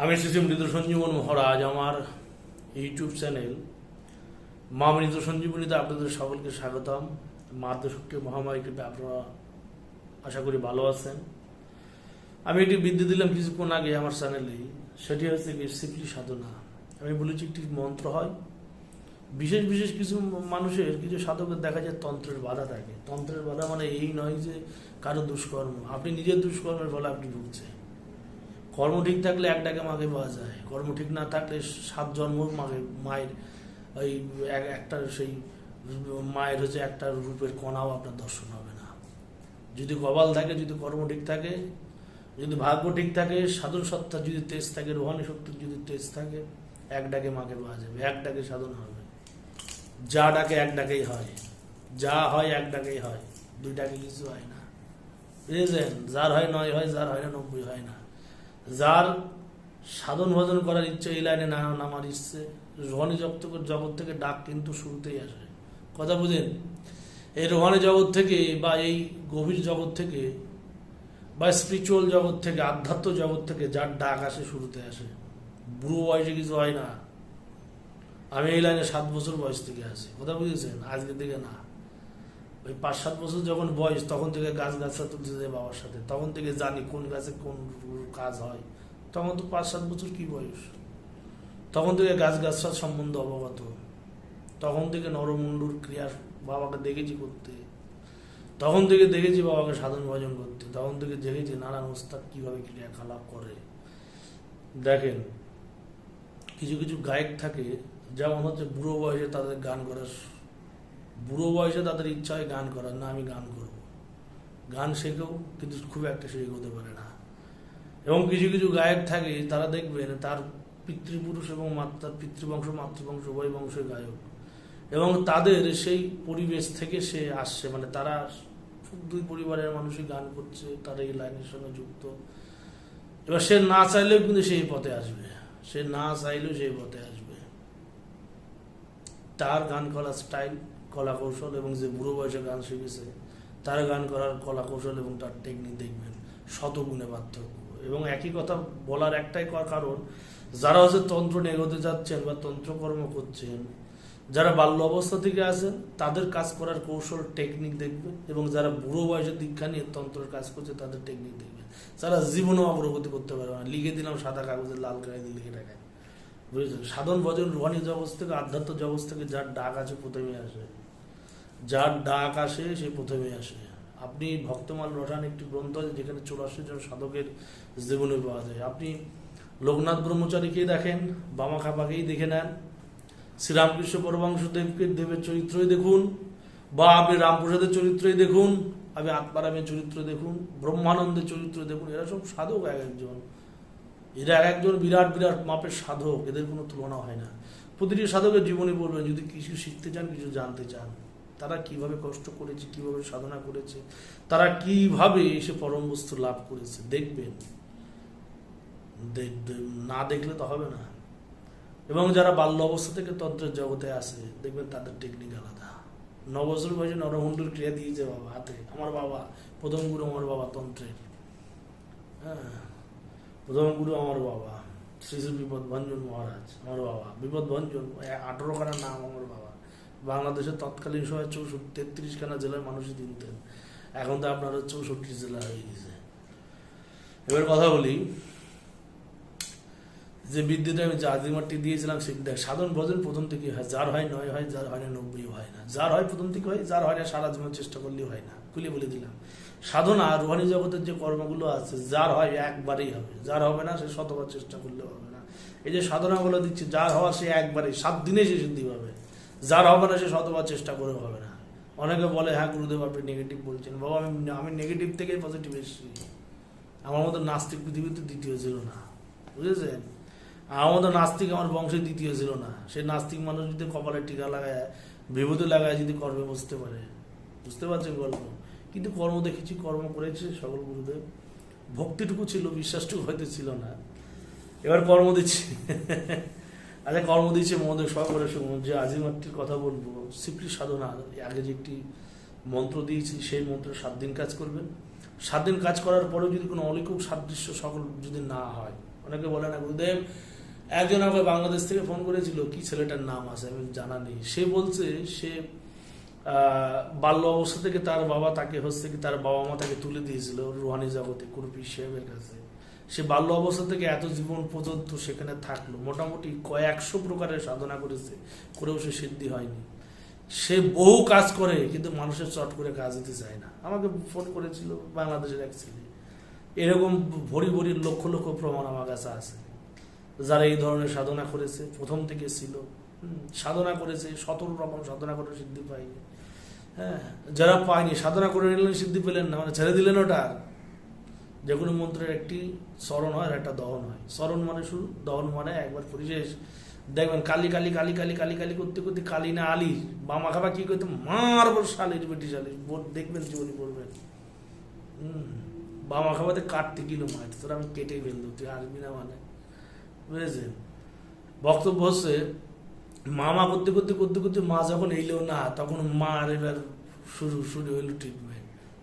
আমি এসেছি মৃত সঞ্জীবন মহারাজ, আমার ইউটিউব চ্যানেল মা মৃত সঞ্জীবনীতে আপনাদের সকলকে স্বাগতম। মাতৃশক্তি মহামারীকে আপনারা আশা করি ভালো আছেন। আমি একটি বিদ্যে দিলাম কিছুক্ষণ আগে আমার চ্যানেলে, সেটি হচ্ছে সিপলি সাধনা। আমি বলেছি একটি মন্ত্র হয়। বিশেষ বিশেষ কিছু মানুষের, কিছু সাধকের দেখা যায় তন্ত্রের বাধা থাকে। তন্ত্রের বাধা মানে এই নয় যে কারও দুষ্কর্ম। আপনি নিজের দুষ্কর্মের ফলে আপনি ভুগছেন। কর্ম ঠিক থাকলে এক ডাকে মাকে পাওয়া যায়। কর্ম ঠিক না থাকলে সাত জন্ম মাকে, মায়ের ওই এক- একটা সেই মায়ের হচ্ছে একটা রূপের কণাও আপনার দর্শন হবে না। যদি কপাল থাকে, যদি কর্ম ঠিক থাকে, যদি ভাগ্য ঠিক থাকে, সাধন সত্তা যদি তেজ থাকে, রোহানি শক্তির যদি তেজ থাকে, এক ডাকে মাকে পাওয়া যাবে, এক ডাকে সাধন হবে। যা ডাকে এক ডাকেই হয়। যা হয় এক ডাকেই হয়। দুই ডাকে কিছু হয় না। বুঝেছেন? যার হয় নয় হয়, যার হয় না নব্বই হয় না। যার সাধন ভজন করার ইচ্ছে এই লাইনে না নামার ইচ্ছে রোহানি জগৎ জগৎ থেকে ডাক কিন্তু শুরুতেই আসে। কথা বুঝেন? এই রোহানি জগৎ থেকে বা এই গভীর জগৎ থেকে বা স্পিরিচুয়াল জগৎ থেকে, আধ্যাত্ম জগৎ থেকে যার ডাক আসে শুরুতে আসে। বুড়ো বয়সে কিছু হয় না। আমি এই লাইনে সাত বছর বয়স থেকে আছি। কথা বুঝেছেন? আজকের দিকে না। ওই পাঁচ সাত বছর যখন বয়স, তখন থেকে গাছ গাছটা তুলতে যায় বাবার সাথে। তখন থেকে জানি কোন গাছে কোন কাজ হয়। তখন তো পাঁচ সাত বছর কি বয়স? তখন থেকে গাছ গাছটার সম্বন্ধে অবগত। তখন থেকে নরমুন্ডুর ক্রিয়া বাবাকে দেখেছি করতে। তখন থেকে দেখেছি বাবাকে সাধন ভজন করতে। তখন থেকে দেখেছি নানান ওস্তাদ কীভাবে ক্রিয়াকলাপ করে। দেখেন, কিছু কিছু গায়ক থাকে, যেমন হচ্ছে বুড়ো বয়সে তাদের গান করার বুড়ো বয়সে তাদের ইচ্ছা হয় গান করার, না আমি গান করব। গান শেখেও, কিন্তু খুব একটা শেখ হতে পারে না। এবং কিছু কিছু গায়ক থাকে, তারা দেখবেন তার পিতৃপুরুষ এবং মাত- তার পিতৃবংশ, মাতৃবংশ, উভয় বংশের গায়ক। এবং তাদের সেই পরিবেশ থেকে সে আসছে মানে তারা দুই পরিবারের মানুষই গান করছে, তারা এই লাইনের সঙ্গে যুক্ত। এবার সে না চাইলেও কিন্তু সেই পথে আসবে। সে না চাইলেও সেই পথে আসবে। তার গান করার স্টাইল কলা কৌশল এবং যে বুড়ো বয়সে গান শিখেছে, তার গান করার কলা কৌশল এবং তার টেকনিক দেখবেন, শতগুণে পার্থক্য এবং একই কথা বলার একটাই কারণ, যারা হচ্ছে তন্ত্র নিয়ে এগোতে যাচ্ছেন বা তন্ত্রকর্ম করছেন, যারা বাল্য অবস্থা থেকে আছেন, তাদের কাজ করার কৌশল টেকনিক দেখবেন এবং যারা বুড়ো বয়সে দীক্ষা নিয়ে তন্ত্রের কাজ করছে, তাদের টেকনিক দেখবেন। যারা জীবনেও অগ্রগতি করতে পারবে না। লিখে দিলাম সাদা কাগজে লাল কাগজে লিখে রাখেন। বুঝেছেন? সাধন ভজন, রোহানি জগৎ থেকে, আধ্যাত্ম জগৎ থেকে যার ডাক আছে প্রথমে আসে। যার ডাক আসে, সে প্রথমে আসে। আপনি ভক্তমাল রসায়ন একটি গ্রন্থ আছে, যেখানে চৌরাশি জন সাধকের জীবনে পাওয়া যায় আপনি লোকনাথ ব্রহ্মচারীকে দেখেন, বামা খাপাকেই দেখে নেন। শ্রীরামকৃষ্ণ পরমাংশ দেবকে দেবের চরিত্রই দেখুন, বা আপনি রামপ্রসাদের চরিত্রই দেখুন, আপনি আত্মারামের চরিত্র দেখুন, ব্রহ্মানন্দের চরিত্র দেখুন, এরা সব সাধক এক একজন। এরা এক একজন বিরাট বিরাট মাপের সাধক, এদের কোনো তুলনা হয় না। প্রতিটি সাধকের জীবনে বলবেন, যদি কিছু শিখতে চান, কিছু জানতে চান। তারা কীভাবে কষ্ট করেছে, কীভাবে সাধনা করেছে, তারা কীভাবে এসে পরম বস্তু লাভ করেছে, দেখবেন। না দেখলে তো হবে না। এবং যারা বাল্য অবস্থা থেকে তন্ত্রের জগতে আসে, দেখবেন তাদের টেকনিক আলাদা। ন বছর বয়সে নরমণ্ডল ক্রিয়া দিয়েছে বাবা হাতে। আমার বাবা, প্রথম গুরু আমার বাবা তন্ত্রের। হ্যাঁ প্রথম গুরু আমার বাবা। শ্রী শ্রী বিপদ ভঞ্জন মহারাজ, আমার বাবা। বিপদ ভঞ্জন আঠারো খানা নাম আমার বাবা। বাংলাদেশের তৎকালীন সময় চৌষট্টি, তেত্রিশ খানা জেলার মানুষই দিনতেন এখন তো আপনার চৌষট্টি জেলা হয়ে গেছে। এবার কথা বলি যে বিদ্যুতে আমি যে আদিমাটি দিয়েছিলাম, সে দেখ সাধন ভজন প্রথম থেকে হয়, যার হয় নয় হয়, যার হয় না নব্বই হয় না। যার হয় প্রথম থেকে হয়, যার হয় না সারা জীবন চেষ্টা করলেও হয় না। খুলে বলে দিলাম। সাধনা রোহানি জগতের যে কর্মগুলো আছে, যার হয় একবারেই হবে। যার হবে না, সে শতবার চেষ্টা করলেও হবে না। এই যে সাধনাগুলো দিচ্ছে, যার হওয়া সে একবারেই, সাত দিনে সে সিদ্ধি পাবে। যার হবে না, সে শতবার চেষ্টা করেও হবে না। অনেকে বলে হ্যাঁ গুরুদেব, আপনি নেগেটিভ বলছেন। বাবা, আমি আমি নেগেটিভ থেকেই পজিটিভ এসেছি। আমার মতো নাস্তিক পৃথিবীতে দ্বিতীয় ছিল না। বুঝেছেন? মতো নাস্তিক আমার বংশে দ্বিতীয় ছিল না। সে নাস্তিক মানুষ যদি কপালে টিকা লাগায়, বিভূতি লাগায় যদি কর্মে বসতে পারে। বুঝতে পারছেন গল্প? কিন্তু কর্ম দেখেছি, কর্ম করেছে সকল গুরুদেব। ভক্তিটুকু ছিল, বিশ্বাসটুকু হয়তো ছিল না। এবার কর্ম দিচ্ছি। আচ্ছা কর্ম দিচ্ছে মহোদয় সকলে শুনুন, যে আজিমাটির কথা বলব। সিপ্রি সাধনা, আগে যে একটি মন্ত্র দিয়েছি, সেই মন্ত্রে সাত দিন কাজ করবেন। সাত দিন কাজ করার পরেও যদি কোনো অলৌকিক সাদৃশ্য সকল যদি না হয়, অনেকে বলে না, গুরুদেব একজন আমাকে বাংলাদেশ থেকে ফোন করেছিল, কি ছেলেটার নাম আছে? আমি জানা নেই। সে বলছে, সে বাল্য অবস্থা থেকে তার বাবা তাকে হচ্ছে কি তার বাবা মা তাকে তুলে দিয়েছিল, রুহানি জগতে কুরপি সাহেবের কাছে। সে বাল্য অবস্থা থেকে এত জীবন পর্যন্ত সেখানে থাকল, মোটামুটি কয়েকশো প্রকারের সাধনা করেছে, করেও সে সিদ্ধি হয়নি। সে বহু কাজ করে, কিন্তু মানুষের চট করে কাজ দিতে চায় না। আমাকে ফোন করেছিল বাংলাদেশের এক ছেলে। এরকম ভরি ভরি লক্ষ লক্ষ প্রমাণ আমার কাছে আছে। যারা এই ধরনের সাধনা করেছে, প্রথম থেকে ছিল। সাধনা করেছে সতেরো রকম সাধনা করে সিদ্ধি পায়নি। হ্যাঁ যারা পায়নি, সাধনা করে নিলেন, সিদ্ধি পেলেন না মানে ছেড়ে দিলেন ওটা। যে কোনো মন্ত্রের একটি স্মরণ হয় আর একটা দহন হয়। স্মরণ মানে শুরু দহন মানে একবার পরিশেষ। দেখবেন কালি কালি কালি কালি কালি কালি করতে করতে কালি না আলি, বামা খাবা কি করতে মারবো শালির বেটি শালির বোট দেখবেন জীবনী হম, বামা খাবাতে কাটতে কিলো মাঠ তোর আমি কেটে ফেলব, তুই আসবি না মানে। বুঝেছেন? বক্তব্য হচ্ছে মামা করতে করতে করতে করতে মা যখন এলো, না, তখন মার এবার শুরু শুরু হইল ট্রিটমেন্ট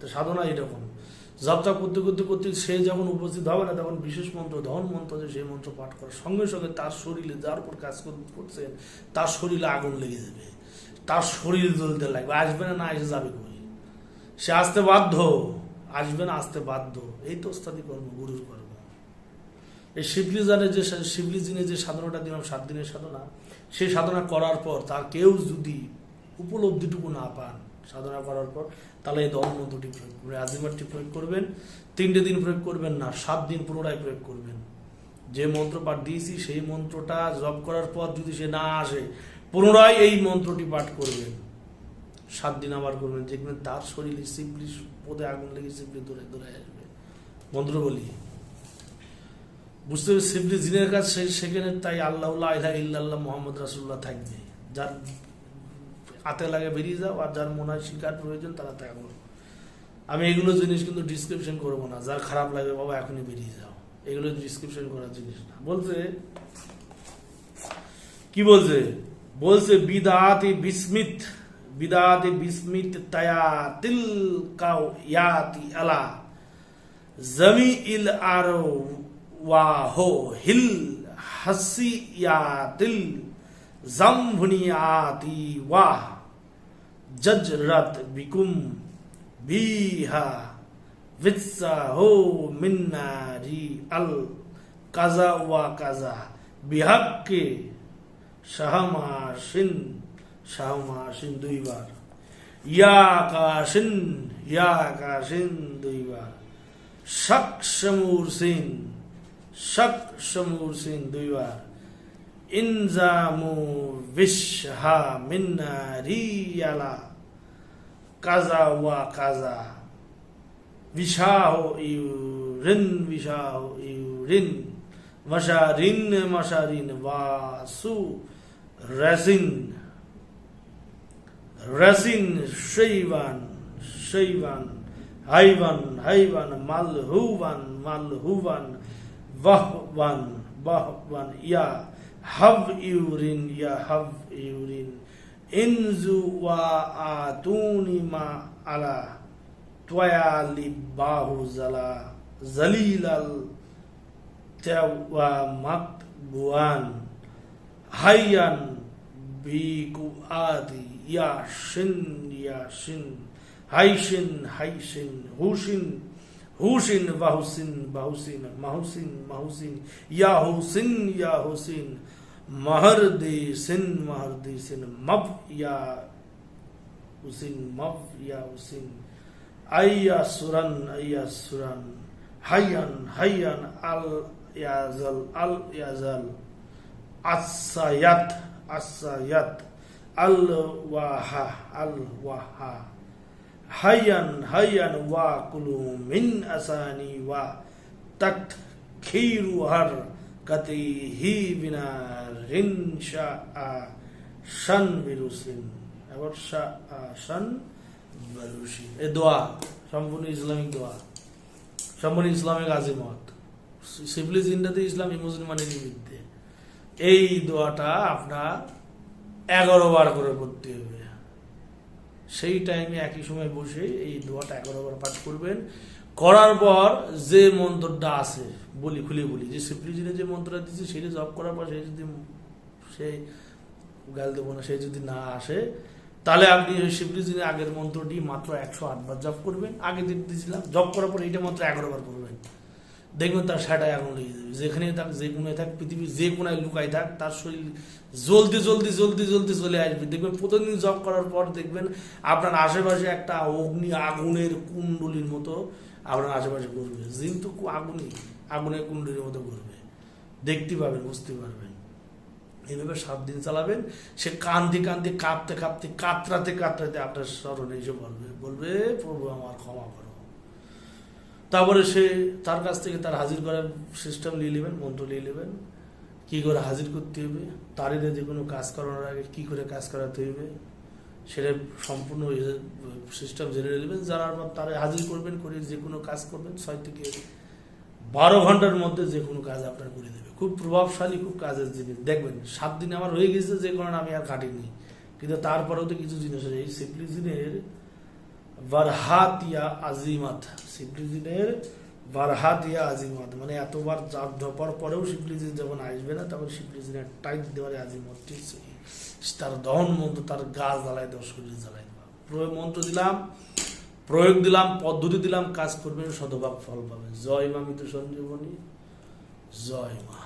তো সাধনা এরকম। জবটা করতে করতে করতে সে যখন উপস্থিত হবে না, তখন বিশেষ মন্ত্র, ধন মন্ত্র যে, সেই মন্ত্র পাঠ করে সঙ্গে সঙ্গে তার শরীরে যার উপর কাজ কর- করছেন তার শরীরে আগুন লেগে যাবে। তার শরীর জ্বলতে লাগবে। আসবে না না, এসে যাবে কই? সে আসতে বাধ্য। আসবে না, আসতে বাধ্য। এই তো ওস্তাদি কর্ম, গুরুর কর্ম। এই শিবলি জানে যে শিবলি দিনে যে সাধনাটা দিলাম, সাত দিনের সাধনা সেই সাধনা করার পর তার কেউ যদি উপলব্ধিটুকু না পান সাধনা করার পর, তাহলে এই দল মন্ত্রটি প্রয়োগ করবেন আজিমারটি প্রয়োগ করবেন, তিনটে দিন প্রয়োগ করবেন না, সাত দিন পুনরায় প্রয়োগ করবেন। যে মন্ত্র পাঠ দিয়েছি, সেই মন্ত্রটা জপ করার পর যদি সে না আসে, পুনরায় এই মন্ত্রটি পাঠ করবেন। সাত দিন আবার করবেন, দেখবেন তার শরীরে শিবলি পদে আগুন লেগে শিবলি দৌড়ে দৌড়ে আসবে। মন্ত্র বলি। বুঝতে হবে শিবলি জিনের কাজ সেখানে তাই আল্লাহ ইলাহা ইল্লাল্লাহ মোহাম্মদ রাসুল্লাহ থাকবে যার হাতে লাগে বেরিয়ে যাও আর যার মনে হয় শিকার প্রয়োজন তারা থাকবে আমি এগুলো জিনিস কিন্তু ডিসক্রিপশন করব না। যার খারাপ লাগে বাবা এখনই বেরিয়ে যাও। এগুলো ডিসক্রিপশন করার জিনিস না। বলছে, কি বলছে? বলছে, বিদাতি বিস্মিত বিদাতি বিস্মিত তায়া তিল কাউ ইয়াতি আলা জমি ইল আর वाहो हिल हसी या दिल जम्भुनियाती वाह। जज रत विकुम बीहा वित्सा हो मिन्नारी अल, कजा वा कजा बिहक के। शहमाशिन शहमाशिन दुई बार। या काशिन या काशिन दुई बार। शक्षमूर सिंह শক শমুর সিন দুইবার ইনজামু বিশহা মিন্নারিয়ালা কাজা ওয়া কাজা বিশাহ ইউরিন বিশাহ ইউরিন মশারিন মশারিন ওয়াসু রেসিন রেসিন শৈবান শৈবান হাইবান হাইবান মালহুবান মালহুবান বাহবান বাহবান, ইয়া হাব ইউরিন ইয়া হাব ইউরিন ইনজু ওয়া আতুনি মা আলা তোয়ালি বাহু জালা জলিলাল তেওয়া মাত বুয়ান হাইয়ান বিকু আদি ইয়াসিন ইয়াসিন হাইসিন হাইসিন হুসিন حوشن وحسن بحسن محسن محسن یا حسن یا حسین مہر دے سن مہر دے سن مب یا حسین مب یا حسین ایا سرن ایا سرن حیان حیان ال یازل ال یازل ال عصیت الواحا الواحا হাইয়ান হাইয়ান ওয়া কুলু মিন আসানি ওয়া হর কতি হি বিনা আ বিরুসিন। আ এ দোয়া, সম্পূর্ণ ইসলামিক দোয়া। সম্পূর্ণ ইসলামিক আজিমত সিভিলি জিন্দাতে ইসলামী মুসলমানের বিরুদ্ধে এই দোয়াটা আপনার এগারো বার করে পড়তে হবে। সেই টাইমে একই সময় বসে এই দোয়াটা এগারো বার পাঠ করবেন। করার পর যে মন্ত্রটা আছে, বলি, খুলে বলি, যে সিপ্লিজিনে যে মন্ত্রটা দিচ্ছে সেটা জব করার পর সে যদি সে গাল দেবো না, সে যদি না আসে, তাহলে আপনি ওই সিপ্লিজিনে আগের মন্ত্রটি মাত্র একশো আটবার জব করবেন। আগে দিয়েছিলাম জব করার পর এইটা মাত্র এগারো বার করবেন। দেখবেন তার সেটাই আগুন লেগে যাবে। যেখানে থাক, যে কোনায় থাক, পৃথিবীর যে কোনায় লুকাই থাক, তার শরীর জলদি জলদি জলদি জলদি চলে আসবে। দেখবেন প্রতিদিন জব করার পর দেখবেন আপনার আশেপাশে একটা অগ্নি আগুনের কুণ্ডলির মতো আপনার আশেপাশে ঘুরবে। কিন্তু আগুনই আগুনের কুণ্ডলির মতো ঘুরবে। দেখতে পাবেন, বুঝতে পারবেন। এইভাবে সাত দিন চালাবেন। সে কান্দি কান্দি, কাঁপতে কাঁপতে, কাতরাতে কাতরাতে আপনার স্মরণে এসে বলবে বলবে, প্রভু, আমার ক্ষমা করো। তারপরে সে তার কাছ থেকে তার হাজির করার সিস্টেম নিয়ে নেবেন, মন্ত্র নিয়ে নেবেন। কী করে হাজির করতে হবে? তারই যে কোনো কাজ করানোর আগে কী করে কাজ করাতে হবে? সেটা সম্পূর্ণ সিস্টেম জেনে নেবেন। পর তারা হাজির করবেন করে যে কোনো কাজ করবেন, ছয় থেকে বারো ঘণ্টার মধ্যে যে কোনো কাজ আপনার করে দেবে। খুব প্রভাবশালী, খুব কাজের জিনিস। দেখবেন, সাত দিন আমার হয়ে গেছে যে কারণে আমি আর কাটিনি কিন্তু তারপরেও তো কিছু জিনিস আছে। এই সিপ্লিজিনের বারহাতিয়া আজিমাত। সিপ্লিজিনের বারহাতিয়া আজিমত। মানে এতবার চাপ ঢোপার পরেও শিবলিজি যখন আসবে না, তখন সিপ্লিজিনের টাইট দেওয়ার আজিমতটি তার দহন মন্ত্র, তার গা জ্বালায় দেওয়া শরীর জ্বালায়। দেওয়া প্রয়োগ মন্ত্র দিলাম, প্রয়োগ দিলাম, পদ্ধতি দিলাম, কাজ করবেন শতভাগ ফল পাবে। জয় মা মৃত্যু সঞ্জীবনী, জয় মা।